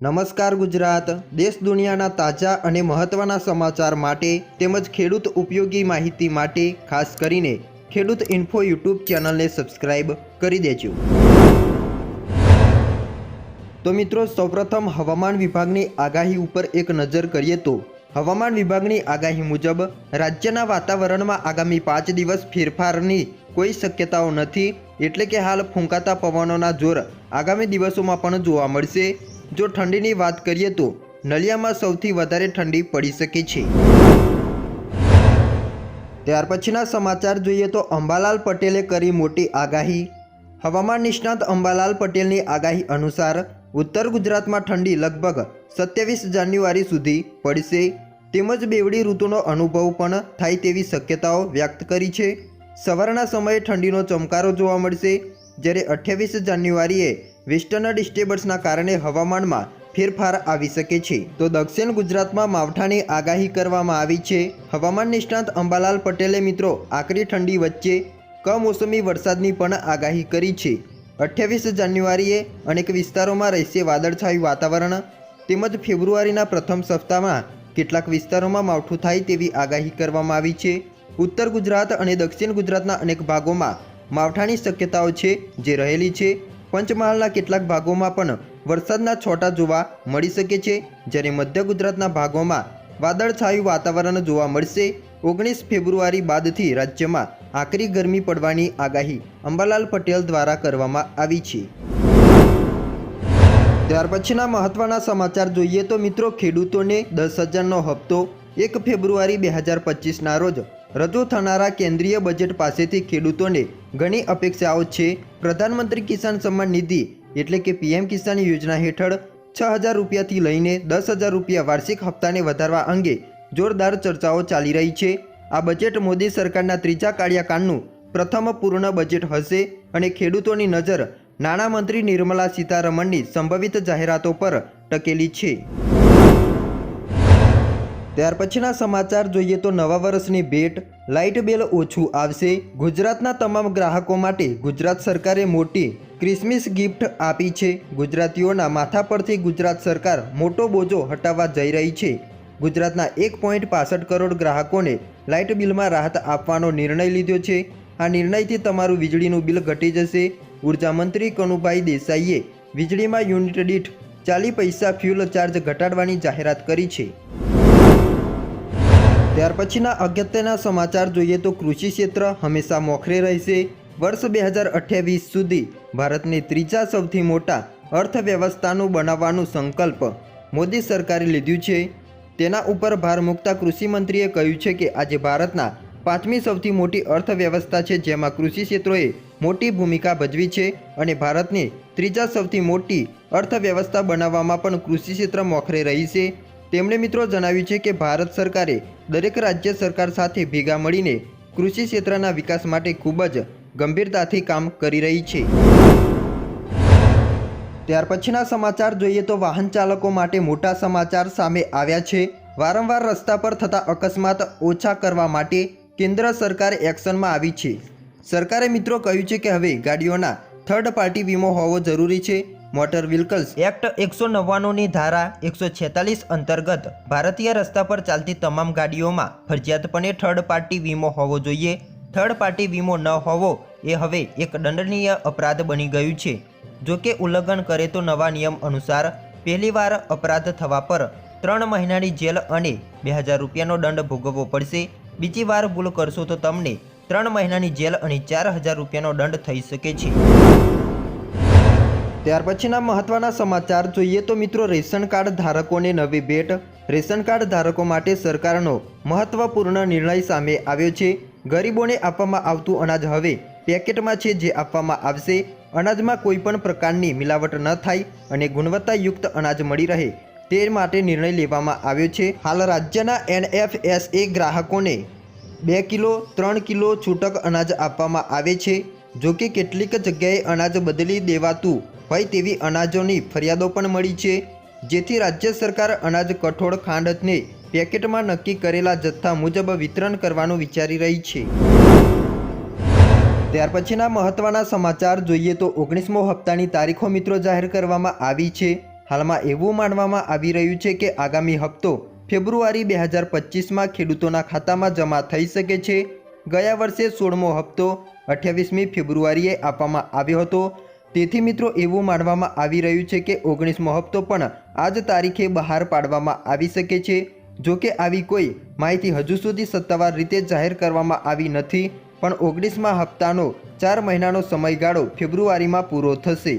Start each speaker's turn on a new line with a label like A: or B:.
A: નમસ્કાર ગુજરાત. દેશ દુનિયાના તાજા અને મહત્ત્વના સમાચાર માટે તેમજ ખેડૂત ઉપયોગી માહિતી માટે ખાસ કરીને ખેડૂત ઇન્ફો યુટ્યુબ ચેનલને સબસ્ક્રાઈબ કરી દેજો. તો મિત્રો, સૌપ્રથમ હવામાન વિભાગની આગાહી ઉપર એક નજર કરીએ તો હવામાન વિભાગની આગાહી મુજબ રાજ્યના વાતાવરણમાં આગામી પાંચ દિવસ ફેરફારની કોઈ શક્યતાઓ નથી, એટલે કે હાલ ફૂંકાતા પવનોના જોર આગામી દિવસોમાં પણ જોવા મળશે. જો ઠંડીની વાત કરીએ તો નલિયામાં સૌથી વધારે ઠંડી પડી શકે છે. ત્યાર પછીના સમાચાર જોઈએ તો અંબાલાલ પટેલે કરી મોટી આગાહી. હવામાન નિષ્ણાત અંબાલાલ પટેલની આગાહી અનુસાર ઉત્તર ગુજરાતમાં ઠંડી લગભગ સત્યાવીસ જાન્યુઆરી સુધી પડશે. તેમજ બેવડી ઋતુનો અનુભવ પણ થાય તેવી શક્યતાઓ વ્યક્ત કરી છે. સવારના સમયે ઠંડીનો ચમકારો જોવા મળશે. જ્યારે અઠ્યાવીસ જાન્યુઆરીએ વેસ્ટર્ન ડિસ્ટર્બન્સના કારણે હવામાનમાં ફેરફાર આવી શકે છે. તો દક્ષિણ ગુજરાતમાં માવઠાની આગાહી કરવામાં આવી છે. હવામાન નિષ્ણાંત અંબાલાલ પટેલે મિત્રો આકરી ઠંડી વચ્ચે કમોસમી વરસાદની પણ આગાહી કરી છે. અઠ્યાવીસ જાન્યુઆરીએ અનેક વિસ્તારોમાં રહેશે વાદળછાયું વાતાવરણ. તેમજ ફેબ્રુઆરીના પ્રથમ સપ્તાહમાં કેટલાક વિસ્તારોમાં માવઠું થાય તેવી આગાહી કરવામાં આવી છે. ઉત્તર ગુજરાત અને દક્ષિણ ગુજરાતના અનેક ભાગોમાં માવઠાની શક્યતાઓ છે જે રહેલી છે. પંચમહાલના કેટલાક ભાગોમાં પણ વરસાદના છોટા જોવા મળી શકે છે. જ્યારે મધ્ય ગુજરાતના ભાગોમાં વાદળછાયું વાતાવરણ જોવા મળશે, ઓગણીસ ફેબ્રુઆરી બાદથી રાજ્યમાં આકરી ગરમી પડવાની આગાહી અંબાલાલ પટેલ દ્વારા કરવામાં આવી છે. ત્યાર પછીના મહત્વના સમાચાર જોઈએ તો મિત્રો, ખેડૂતોને દસ હજારનો હપ્તો એક ફેબ્રુઆરી બે હજાર પચીસના રોજ રજૂ થનારા કેન્દ્રીય બજેટ પાસેથી ખેડૂતોને ઘણી અપેક્ષાઓ છે. પ્રધાનમંત્રી કિસાન સન્માન નિધિ એટલે કે પીએમ કિસાન યોજના હેઠળ છ હજાર રૂપિયાથી લઈને દસ હજાર રૂપિયા વાર્ષિક હપ્તાને વધારવા અંગે જોરદાર ચર્ચાઓ ચાલી રહી છે. આ બજેટ મોદી સરકારના ત્રીજા કાર્યકાળનું પ્રથમ પૂર્ણ બજેટ હશે અને ખેડૂતોની નજર નાણામંત્રી નિર્મલા સીતારમણની સંભવિત જાહેરાતો પર ટકેલી છે. ત્યાર પછીના સમાચાર જોઈએ તો નવા વર્ષની ભેટ લાઇટ બિલ ઓછું આવશે. ગુજરાતના તમામ ગ્રાહકો માટે ગુજરાત સરકારે મોટી ક્રિસમસ ગિફ્ટ આપી છે. ગુજરાતીઓના માથા પરથી ગુજરાત સરકાર મોટો બોજો હટાવવા જઈ રહી છે. ગુજરાતના એક પોઈન્ટ પાસઠ કરોડ ગ્રાહકોને લાઇટ બિલમાં રાહત આપવાનો નિર્ણય લીધો છે. આ નિર્ણયથી તમારું વીજળીનું બિલ ઘટી જશે. ઉર્જામંત્રી કનુભાઈ દેસાઈએ વીજળીમાં યુનિટ દીઠ ચાલી પૈસા ફ્યુલ ચાર્જ ઘટાડવાની જાહેરાત કરી છે. ત્યાર પછીના અગત્યના સમાચાર જોઈએ તો કૃષિ ક્ષેત્ર હંમેશા મોખરે રહેશે. વર્ષ બે હજાર અઠ્યાવીસ સુધી ભારતને ત્રીજા સૌથી મોટા અર્થવ્યવસ્થાનું બનાવવાનું સંકલ્પ મોદી સરકારે લીધું છે. તેના ઉપર ભાર મૂકતા કૃષિમંત્રીએ કહ્યું છે કે આજે ભારતના પાંચમી સૌથી મોટી અર્થવ્યવસ્થા છે, જેમાં કૃષિ ક્ષેત્રોએ મોટી ભૂમિકા ભજવી છે અને ભારતની ત્રીજા સૌથી મોટી અર્થવ્યવસ્થા બનાવવામાં પણ કૃષિ ક્ષેત્ર મોખરે રહી છે. તેમણે મિત્રો જણાવ્યું છે કે ભારત સરકારે દરેક રાજ્ય સરકાર સાથે ભેગા મળીને કૃષિ ક્ષેત્રના વિકાસ માટે ખૂબ જ ગંભીરતાથી કામ કરી રહી છે. ત્યાર પછીના સમાચાર જોઈએ તો વાહન ચાલકો માટે મોટા સમાચાર સામે આવ્યા છે. વારંવાર રસ્તા પર થતા અકસ્માત ઓછા કરવા માટે કેન્દ્ર સરકાર એક્શનમાં આવી છે. સરકારે મિત્રો કહ્યું છે કે હવે ગાડીઓના થર્ડ પાર્ટી વીમો હોવો જરૂરી છે. મોટર વ્હીકલ્સ એક્ટ એકસો નવ્વાણુંની ધારા એકસો છેતાલીસ અંતર્ગત ભારતીય રસ્તા પર ચાલતી તમામ ગાડીઓમાં ફરજિયાતપણે થર્ડ પાર્ટી વીમો હોવો જોઈએ. થર્ડ પાર્ટી વીમો ન હોવો એ હવે એક દંડનીય અપરાધ બની ગયું છે. જો કે ઉલ્લંઘન કરે તો નવા નિયમ અનુસાર પહેલીવાર અપરાધ થવા પર ત્રણ મહિનાની જેલ અને બે હજાર રૂપિયાનો દંડ ભોગવવો પડશે. બીજી વાર ભૂલ કરશો તો તમને ત્રણ મહિનાની જેલ અને ચાર હજાર રૂપિયાનો દંડ થઈ શકે છે. ત્યાર પછીના મહત્વના સમાચાર જોઈએ તો મિત્રો રેશન કાર્ડ ધારકોને નવી ભેટ. રેશન કાર્ડ ધારકો માટે સરકારનો મહત્વપૂર્ણ નિર્ણય સામે આવ્યો છે. ગરીબોને આપવામાં આવતું અનાજ હવે પેકેટમાં છે જે આપવામાં આવશે. અનાજમાં કોઈપણ પ્રકારની મિલાવટ ન થાય અને ગુણવત્તાયુક્ત અનાજ મળી રહે તે માટે નિર્ણય લેવામાં આવ્યો છે. હાલ રાજ્યના એનએફએસએ ગ્રાહકોને બે કિલો, ત્રણ કિલો છૂટક અનાજ આપવામાં આવે છે. જો કે કેટલીક જગ્યાએ અનાજ બદલી દેવાતું હોય તેવી અનાજોની ફરિયાદો પણ મળી છે. જેથી રાજ્ય સરકાર અનાજ કઠોળ ખાંડને પેકેટમાં નક્કી કરેલા જથ્થા મુજબ વિતરણ કરવાનું વિચારી રહી છે. ત્યાર પછીના મહત્વના સમાચાર જોઈએ તો ઓગણીસમો હપ્તાની તારીખો મિત્રો જાહેર કરવામાં આવી છે. હાલમાં એવું માનવામાં આવી રહ્યું છે કે આગામી હપ્તો ફેબ્રુઆરી બે હજાર પચીસમાં ખેડૂતોના ખાતામાં જમા થઈ શકે છે. ગયા વર્ષે સોળમો હપ્તો અઠ્યાવીસમી ફેબ્રુઆરીએ આપવામાં આવ્યો હતો. તેથી મિત્રો એવું માનવામાં આવી રહ્યું છે કે ઓગણીસમો હપ્તો પણ આ જ તારીખે બહાર પાડવામાં આવી શકે છે. જો કે આવી કોઈ માહિતી હજુ સુધી સત્તાવાર રીતે જાહેર કરવામાં આવી નથી, પણ ઓગણીસમા હપ્તાનો ચાર મહિનાનો સમયગાળો ફેબ્રુઆરીમાં પૂરો થશે.